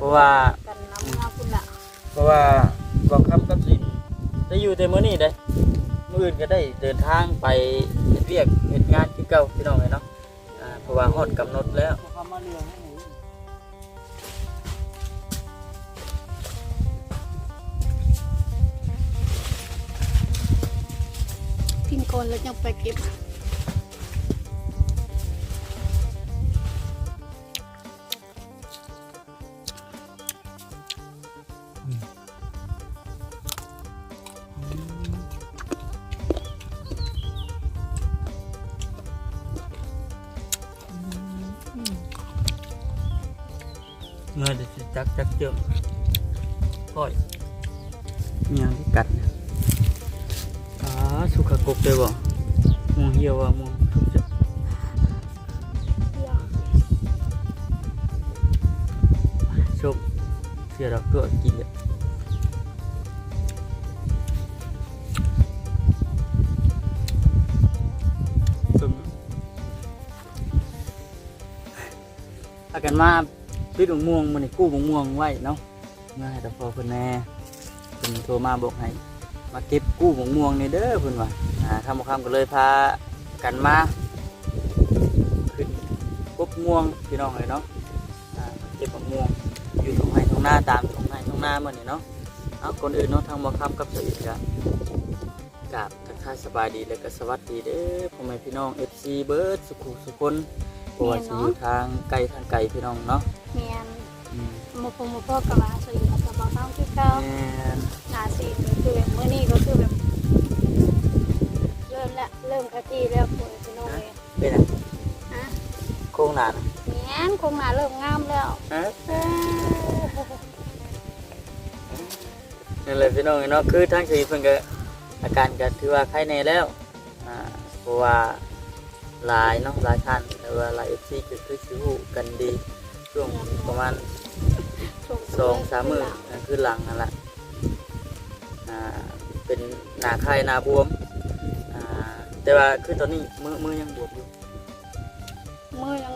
เพราะว่า กันน้ำมาคุณละเพราะว่าบอกคำกับสินได้อยู่แต่มื้อนี้เด้มื้ออื่นก็ได้เดินทางไปเฮ็ดเวียกเฮ็ดงานคือเก่าพี่น้องเอ้ยเนาะอ่าเพราะว่าฮอดกำหนดแล้วเขามาเลี้ยงให้หนูทิ้งก่อนแล้วยังไปเก็บ เมื่อจะจักจักเจอค่อยมีหยังที่กัดเนี่ยอ่าสุขกบเลยบ่มองเหี่ยวว่ามองทุกจะชมเสียดอกตัวกินเลยกันมา พิดมะม่วงมันนี่กู้มะม่วงไว้เนาะเมื่อให้ตาพอเพิ่นแน่เพิ่นโทรมาบอกให้มาเก็บกู้มะม่วงนี่เด้อเพิ่นว่าอ่าคำบ่คำก็เลยพากันมาขึ้นกบม่วงพี่น้องเลยเนาะอ่าเก็บมะม่วงอยู่ตรงไห้ตรงหน้าตามตรงไห้ตรงหน้ามันนี่เนาะเอาคนอื่นเนาะทางบ่คำกับสวิตกะกราบทักทายสบายดีแล้วก็สวัสดีเด้อพ่อแม่พี่น้อง FC เบิร์ดสุขุสุคนบ่ว่าสิอยู่ทางไกลทางไกลพี่น้องเนาะ มมาพงมาพ่อกับมาสวยกับบ่าวน้องที่เก่าแม่นหนาสีคือแบบเมื่อนี้ก็คือแบบ เริ่มละเริ่มกะทิแล้วคนพี่น้องเลยเป็นไงฮะโค้งหน้านะเมียนคงหนาเริ่มงามแล้วฮะเออนั่นแหละพี่น้องเนาะคือทางสีเพิ่นก็อาการก็ถือว่าไข้แน่แล้วอ่าเพราะว่าหลายเนาะหลายท่านแต่ว่าหลายเอฟซีก็คือสิฮู้กันดีช่วงประมาณ สองสามมื้อนั่นคือหลังนั่นแหละอ่าเป็นหน้าไข้หน้าบวมอ่าแต่ว่าคือตอนนี้มือมือยังบวมอยู่มือยัง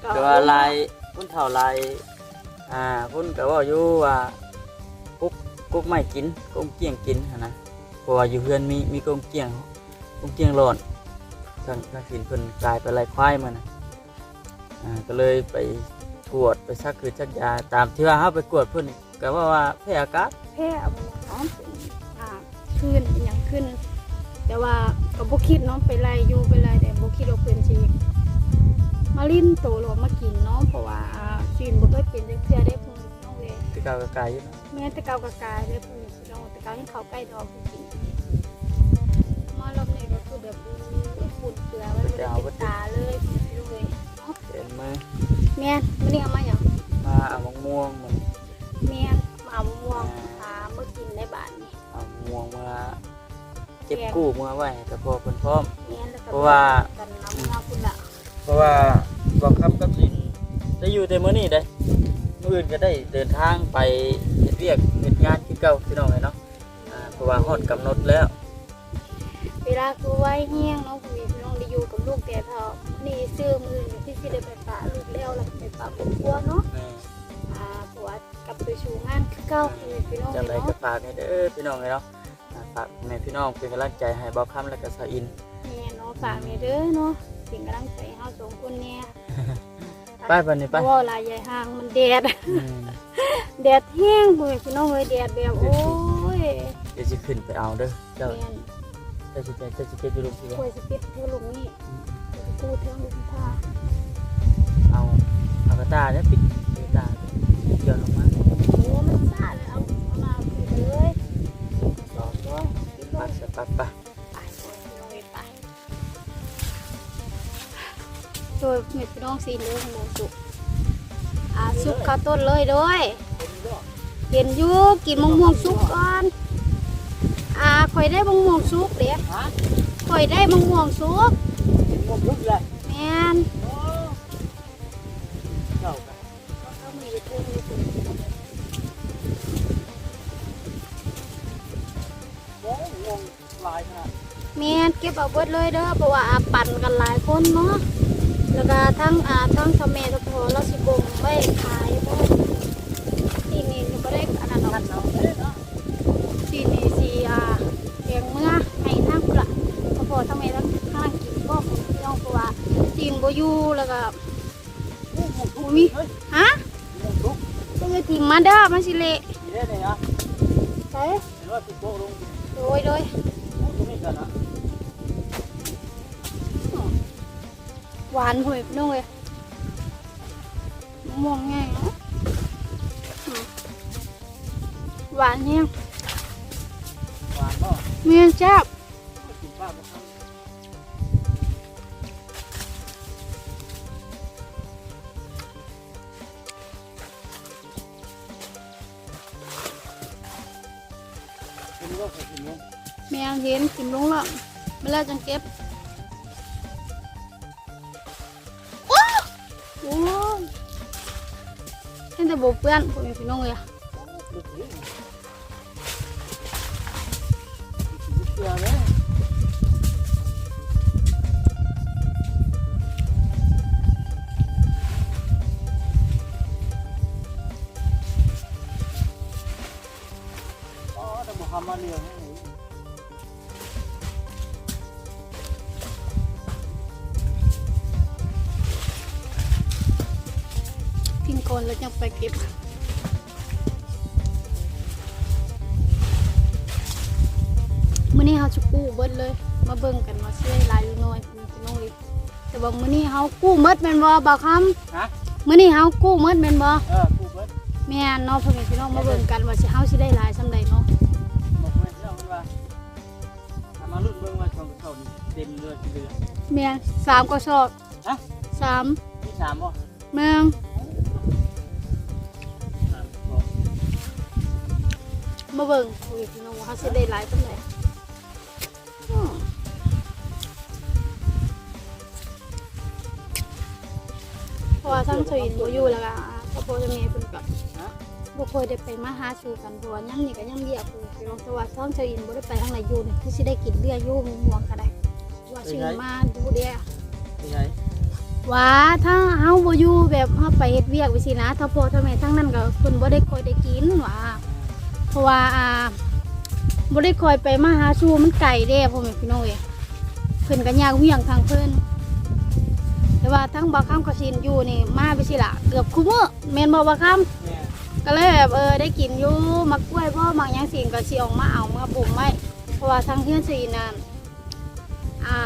เก่แต่ว่าลายพุ่นเท่าลายอ่าพุ่นก็เว่าอยู่ว่ากุ๊กกุ๊กไม่กินกุ๊กเกี้ยงกินหั้นนะเพราะว่าอยู่เพื่อนมีมีกุ๊กเกี้ยงกุ๊กเกี้ยงร้อนทางทางสินเพิ่นกลายไปลายควายมานะอ่าก็เลยไป ตรวจไปซักคือซักยาตามที่ว่าเฮาไปกวดเพิ่นก็ว่าว่าแพ้อากาศแพ้เอาน้องเป็นอ่าขึ้นอหย่างขึ้น แต่ว่าก็บ่คิดเน้องไปไล่อยู่ไปไล่แต่บ่คิดว่าเพิ่นสิมาลิ้นโตหรือว่ามากินเนาะเพราะว่าอ่าชีนบ่เคยเป็นจักเทื่อได้เพิ่นน้องเวยที่เก่าก็กลายอยู่เนาะแม่แต่เก่ากะกายได้เพิ่นพี่น้องแต่เก่ายังเข้าใกล้ดอกเพิ่นกิน กู้มาไว้ให้กับพ่อเพิ่นพร้อม เพราะว่า กันน้ำมาพุ่นละเพราะว่าบอกคำกับสินได้อยู่แต่มื้อนี้ได้มื้ออื่นก็ได้เดินทางไปเฮ็ดเวียกเฮ็ดงานคือเก่าพี่น้องเลยเนาะอ่าเพราะว่าฮอดกำหนดแล้วเวลาคือไว้แห้งเนาะพี่พี่น้องได้อยู่กับลูกแต่เท่านี่ซื้อมือนี่ที่สิได้ไปฝากลูกแล้วแล้วไปฝากครอบครัวเนาะแม่อ่าเพราะว่ากับไปชูงานคือเก่าพี่พี่น้องจังไดเนาะ ก็ฝากให้เด้อพี่น้องเลยเนาะ ฝากแม่พี่น้องเป็นกำลังใจให้บอกคำและก็สาวอิน แม่เนาะฝากนี่เด้อเนาะสิ่งกำลังใจให้เฮาสองคนเนี่ยไปบัดนี้ไปเพราะว่าลายใหญ่ห่างมันแดด อืมแดดแห้งพ่อแม่พี่น้องเอ้ยแดดแบบโอ้ยเดี๋ยวสิขึ้นไปเอาเด้อเจ้าแม่นเจ้าสิไปเจ้าสิเก็บอยู่ลูกสิป่วยสปิดเท่าลุงนี่กูเท่าลุงท่าเอาเอากระตาเนี่ยปิดกระตาเกี่ยวลงมา โอ้มันซ่าเลยเอาเอามาคุยกันเลยสองตัวคิด ไปไปไปพี่น้เอ้ยไปโดยเม็ดพี่น้องสีเหลืองหมูสุกอ่าสุกข้าวต้นเลยด้วยเห็นอยู่กินมะม่วงสุกก่อนอ่าข่อยได้มะม่วงสุกเดี๋ยวฮะข่อยได้มะม่วงสุกกินหมดลุกเลยแม่นโอ้เจ้ากัน หลายแม่นเก็บเอาไว้เลยเด้อเพราะว่าปั่นกันหลายคนเนาะแล้วก็ทั้งอาทั้งทำเมทอพอแล้วสิบงไม่ขายเพราะที่นี่ก็ได้อันนั้นเนาะที่นี้สีอ่าเพียงเมื่อให้ทั้งกุละทอพอทำเมทั้งข้างกินก็คงย่องเพราะว่าจีนโบยู่แล้วก็บูมีฮะก็จะถิ่มมาเด้อมันสิเละเใช่โดยโดย ไปครับกินก็เคยกินเนาะ แมงเห็นกินลงแล้วมาแล้วจังเก็บโอ้โหเห็นแต่บ่เปื้อนพ่อแม่พี่น้องเอ้ยลูกเลี้ยงลูกเสือเลยอ๋อแต่บอกคำมาเรียง ให้หนูกินก่อนแล้วจังไปเก็บมื้อนี้เฮาจะกู้เบิดเลย มาเบิ่งกันว่าสิได้หลายหรือน้อยพ่อแม่พี่น้องเอ้ยแต่ว่ามื้อนี้เฮากู้หมดแม่นบ่บ่าวคำฮะมื้อนี้เฮากู้หมดแม่นบ่เออกูเบิดแม่นเนาะพ่อแม่พี่น้องมาเบิ่งกันว่าสิเฮาสิได้หลายซำใดเนาะบอกให้เจ้ามันว่าทำมาลุ้นเบิ่งว่าช่องเขานี่เต็มเรือกี่เรือแม่นสามกระสอบฮะสามมีสามบ่แม่ง มาเบิ่งพ่อแม่พี่น้องว่าเฮาสิได้หลายซำใดอืมเพราะว่าทั้งสวินบ่อยู่แล้วก็พ่อพ่อจะแม่เพิ่นก็ฮะบ่เคยได้ไปมาหาสู่กันเพราะว่ายังนี่ก็ยังเรียกอยู่พี่น้องแต่ว่าท้องสวินบ่ได้ไปทางไหนอยู่นี่คือสิได้กินเลือดอยู่ม่วงก็ได้ว่าสิมาดูเด้อไปไหนว่าถ้าเฮาบ่อยู่แบบเฮาไปเฮ็ดเวียกไปสินะถ้าพ่อถ้าแม่ทั้งนั้นก็เพิ่นบ่ได้ค่อยได้กินว่า เพราะว่าอ่าบ่ได้คอยไปมาหาสู่มันไกลเด้พ่อแม่พี่น้องเอ้ยเพิ่นก็ยากเวียงทางเพิ่นแต่ว่าทั้งบ่าวคำกับชินอยู่นี่มาไปสิล่ะเกือบคุมื้อแม่นบ่บ่าวคำแม่ก็เลยแบบเออได้กินอยู่มักกล้วยพ่อมักหยังสิงก็สิออกมาเอามาปลูกไว้เพราะว่าทางเฮือนสิน่ะอ่า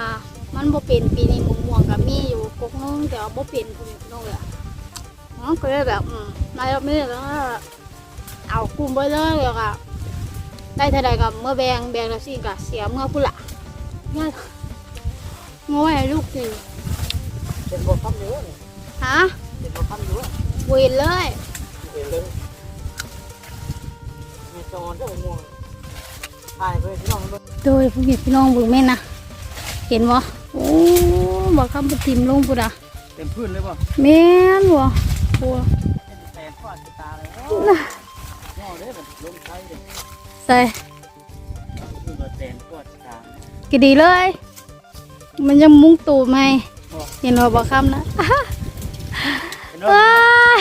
มันบ่เป็นปีนี้มะม่วงก็มีอยู่กกนึงแต่ว่าบ่เป็นพุ่นน้องเลยเนาะก็เลยแบบอืมนายไม่ได้แล้ว เอากลุ่มไปเลยแล้วก็ได้เท่าใดก็เมื่อแบ่งแบ่งแล้วสิก็เสียเมื่อพุ่นละง่ายงอให้ลูกกินเป็นบ่คำเยอะนี่ฮะเป็นบ่คำเยอะเวนเลยเห็นเลยมีจอนเจ้าม่วงถ่ายไปพี่น้องเบิ่งโดยผู้หญิงพี่น้องเบิ่งแม่นนะเห็นบ่โอ้บ่คำปทิมลงพุ่นอะเต็มพื้นเลยบ่แม่นบ่โอ้เป็นแปลงฟาดตาเลย ใส่คือว่าแปลงฟาดตาก็ดีเลย มันยังมุ้งตูดไหมเห็นว่าบ่คำนะเห็นว้าว่าย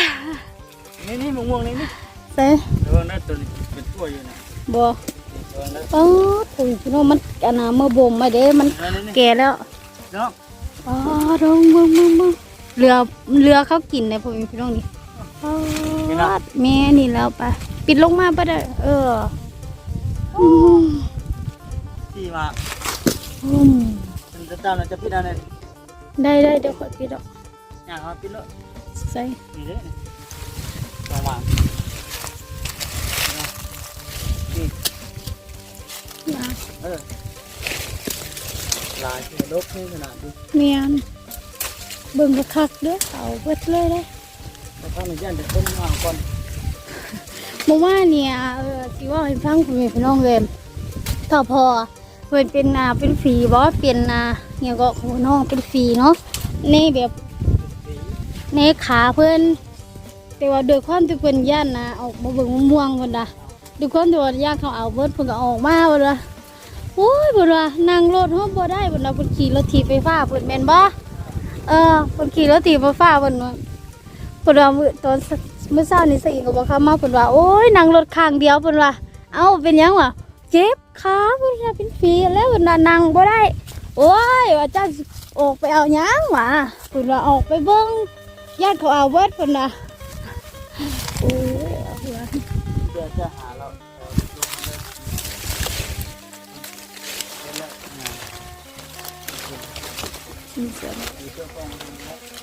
นี่นี่มะม่วงนี่นี่ใส่เดี๋ยวนั่นตัวนี้เป็นตัวอยู่นะบ่เดี๋ยวนั่นเออผู้หญิงพี่น้องมันอันน่ะเมื่อบ่มมาเด้ มันนั่นนี่แก่แล้วเนาะอ๋อดองเบิ่งเบิ่งเบิ่งเรือเรือเขากินในผู้หญิงพี่น้องนี่อ๋อแม่นี่แล้วไป ปิดลงมาบ่ได้เอออืมที่มาอืมเป็นจะตามจะพิจารณาได้ได้เดี๋ยวขอปิดออกอย่างเขาพิจารณาใส่นี่เด้ลองวางมาเออลายที่ลกนี่ขนาดนี้เมียนเบิ่งคักๆเด้อเอาเบิดเลยเด้อแล้วข้างในย่านจะต้นวางก่อน เมื่อวานเนี่ยเออสิว่าให้ฟังคุณแม่พี่น้องเลยถ้าพอเพิ่นเป็นอ่าเป็นฝีบ่เป็นอ่าเนี่ยก็ของน้องเป็นฝีเนาะในแบบในขาเพิ่นแต่ว่าโดยความที่เพิ่นย่านนะออกมาเบิ่งม่วงเพิ่นน่ะด้วยความที่ว่าย่านเขาเอาเบิดเพิ่นก็ออกมาเพิ่นว่าโอ้ยเพิ่นว่านั่งรถเฮาบ่ได้เพิ่นว่าเพิ่นขี่รถถีบไฟฟ้าเพิ่นแม่นบ่เออเพิ่นขี่รถถีบไฟฟ้าเพิ่นว่าเพิ่นว่ามื้อตอน เมื่อเช้านี้สิก็บ่เข้ามาเพิ่นว่าโอ้ยนั่งรถข้างเดียวเพิ่นว่าเอ้าเป็นหยังวะเจ็บขาเพิ่นว่าเป็นฝีแล้วเพิ่นว่านั่งบ่ได้ โอ้ยว่าจ้าสิออกไปเอาหยังวะเพิ่นว่าออกไปเบิ่งญาติเขาเอาเบิดเพิ่นน่ะโอ้ยเอาเถอะเดี๋ยวจะหาเราเอาลงเลยเดี๋ยวแล้วอ่ามีเสียง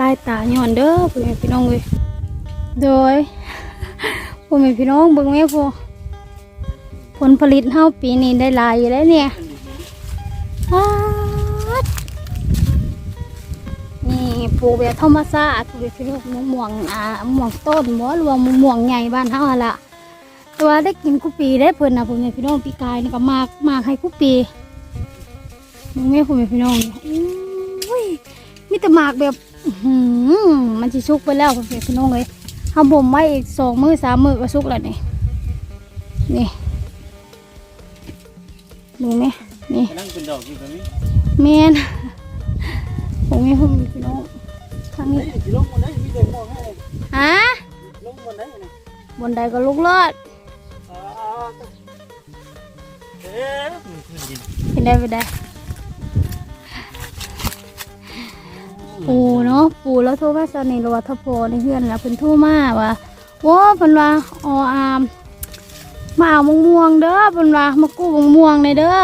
ลายตาย้อนเด้อพ่อแม่พี่น้องเว้ยโดยพ่อแม่พี่น้องเบิ่งแม่พ่อผลผลิตเฮาปีนี้ได้ลายอยู่แล้วเนี่ยนี่ปลูกแบบธรรมชาติปลูกแบบพี่น้องมะม่วงอ่ามะม่วงต้นบ่หรือว่ามะม่วงใหญ่บ้านเฮาล่ะต่ว่าได้กินกุปีได้เพิ่นนะพ่อแม่พี่น้องปีกายนี่ก็มากมากให้กุปีเบิ่งแม่พ่อแม่พี่น้องอุ้ยมีแต่หมากแบบ มันสิสุกไปแล้วพ่อแม่พี่น้องเลยทำบ่มไว้อีกสองมือสามมือก็สุกแล้วนี่ นี่ดูไหมนี่นั่งเป็นดอกอยู่ตรงนี้แมนผมมีพ่อแม่พี่น้องทางนี้เฮ้ยสิลงบนไหนมีเด็กมองให้เลยอะลงบนไหนเนี่ยบนใดก็ลูกรอดอ่าเอ๊ะมันขึ้นดินเป็นได้เป็นได้ ปูแล้วโทรมาตอนนี้เราว่าทพอในเพื่อนแล้วเพิ่นโทรมาว่าโอ้เพิ่นว่าออามมาเอามะม่วงเด้อเพิ่นว่ามากู้มะม่วงในเด้อ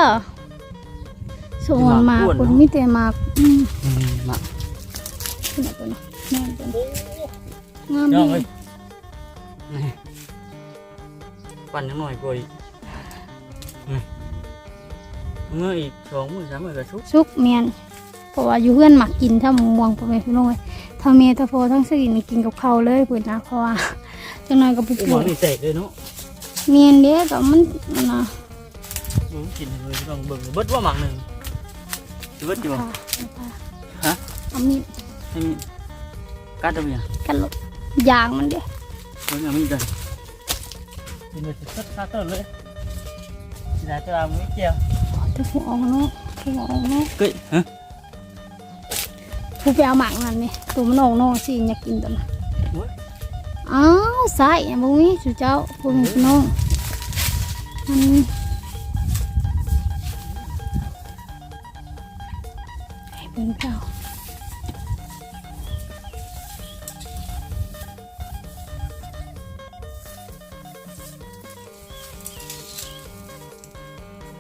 สวนมากคนมีแต่มากอืมอืมมาขึ้นมาตัวนี้แม่นตัวนี้งามย่องดีเลยนี่ปั่นยังหน่อยกว่าอีกนี่เมื่ออีกสองมือสามมือก็ชุบสุกเมียนเพราะว่าอยู่เพื่อนหมักกินถ้ามะม่วงพ่อแม่พี่น้องเอ้ย ถ้าเมียถ้าพอทั้งสี่นี่กินกับข้าวเลยเพิ่นนะเพราะว่าจังหน่อยก็ไปปหมลูอกนี่แตกเลยเนาะเมียนเด้ก็มันนั่นนะมึงกินเลยต้องเบิ่งเบิดว่าหมักหนึ่งเบิดอยู่บ่ค่ะค่ะฮะ เอามีดให้มีกัดตรงนี้กันลบยางมันเด้เบิ่งเอามีดกันกินไปสักสักต้นเลยสิได้จะเอาไม่เกี่ยวถ้าผู้ออกเนาะผู้ออกเนาะเฮ้ยฮะ ผู้ไปเอาหมักนั่นนี่ตัวมันออกเนาะสิอยากกินตัวนั้นอ้าวใส่อะบ่มีสุเจ้าผู้แม่พี่น้องมันให้เบิ่งเจ้า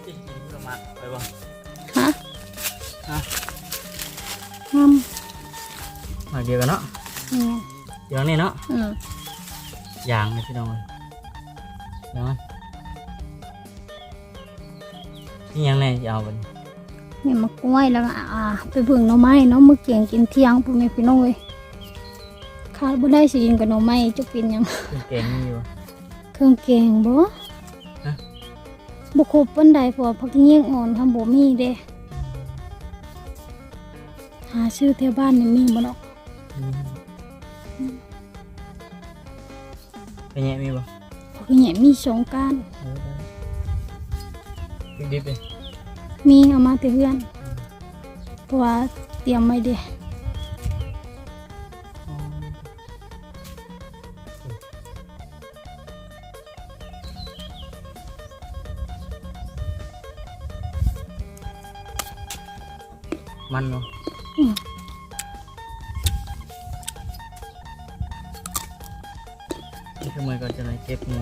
กินกินก็มาไปบ่ฮะฮะงามมา เดียวกันเนาะเนี่ยเดี๋ยวนี้เนาะอืมยางเลยพี่น้องเดี๋ยวมันนี่ยังไงจะเอาไปเนี่ยมากล้วยแล้วก็อ่าไปเบิ่งหน่อไม้เนาะมื้อเกียงกินเที่ยงพ่อแม่พี่น้องเอ้ยขาดบ่ได้สิกินกับหน่อไม้จะเป็นหยังเป็นแกงนี่อยู่เครื่องแกงบ่ฮะบ่ครบปานใดเพราะว่าผักเงี้ยงอ่อนทำบ่มีเด้หาซื้อแถวบ้านนี่มีบ่เนาะ เป็นไงมีบ่ผักเงี้ยมีสองก้านดิบดิบเยมไว้เด้มันเนาะนี่คือมันก่อนจะไหนเก็บงู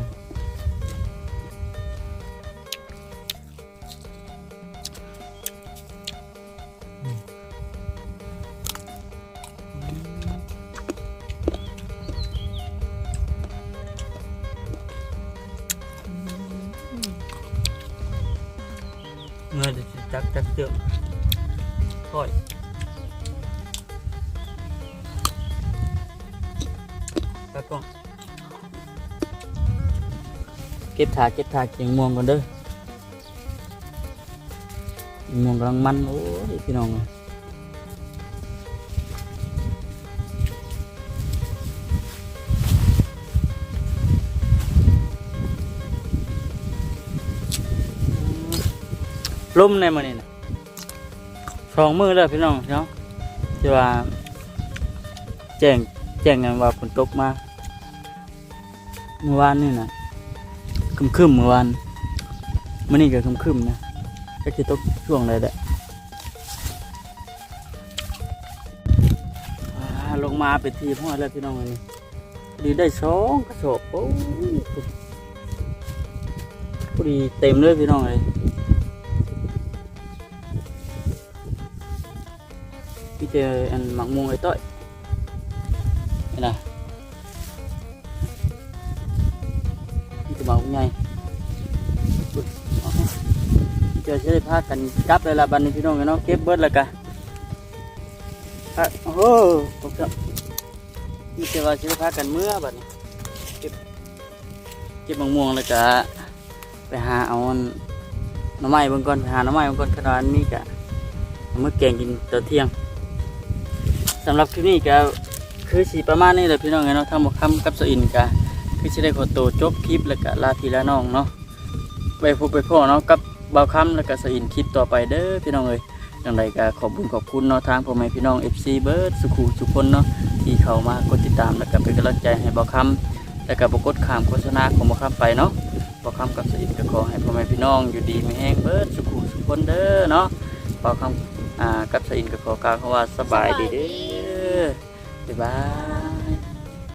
เมื่อจะจักจักเตือค่อยตากล้อง เก็บถาเก็บถาเกียงม่วงก่อนเด้อเกียงม่วงกำลังมันโอ้ยพี่น้องเอ้ยลมในมันนี่นะสองมือเลยพี่น้องเนาะที่ว่าแจ้งแจ้งกันว่าฝนตกมาเมื่อวานนี่นะ คึมคึมๆเมื่อวานมื้อนี้ก็ครึมๆนะก็สิตกช่วงใดแหละลงมาเป็นทีพ่อแล้วพี่น้องอันนี้พอดีได้สองกระสอบโอ้พอดีเต็มเลยพี่น้องเลยพี่เจออันหมักม่วงไอ้ต้อยนี่นะ จะหมักไงเจอจะได้พากันกลับเลยละบัดนี้พี่น้องเนาะเก็บเบิดแล้วกะโอ้โหผมจะพี่เจอว่าจะได้พากันเมื่อบัดนี้เก็บเก็บหมักม่วงแล้วกะไปหาเอานหน่อไม้บางก่อนไปหาหน่อไม้บางก่อนขนาดนี้กะเมื่อแกงกินตอนเที่ยงสำหรับคลิปนี้ก็คือสีประมาณนี้แหละพี่น้องเนาะทางบอกคำกับสอินก็ คือจะได้ขอตัวจบคลิปแล้วก็ลาพี่ลาน้องเนาะไปพบไปพ่อเนาะกับเบาคำแล้วก็สอินคลิปต่อไปเด้อพี่น้องเอ้ยอย่างไรก็ขอบคุญขอบคุณเนาะทางพ่อแม่พี่น้อง FC เบิร์ดสุขูสุขคนเนาะที่เข้ามากดติดตามแล้วก็เป็นกำลังใจให้เบาคำแล้วก็บกดขามโฆษณาของเบาคำไปเนาะเบาคำกับสอินก็ขอให้พ่อแม่พี่น้องอยู่ดีไม่แห้งเบิร์ดสุขูสุขคนเด้อเนาะเบาคำอ่ากับสอินก็ขอกล่าวคำว่าสบายดีเด้อบ๊ายบาย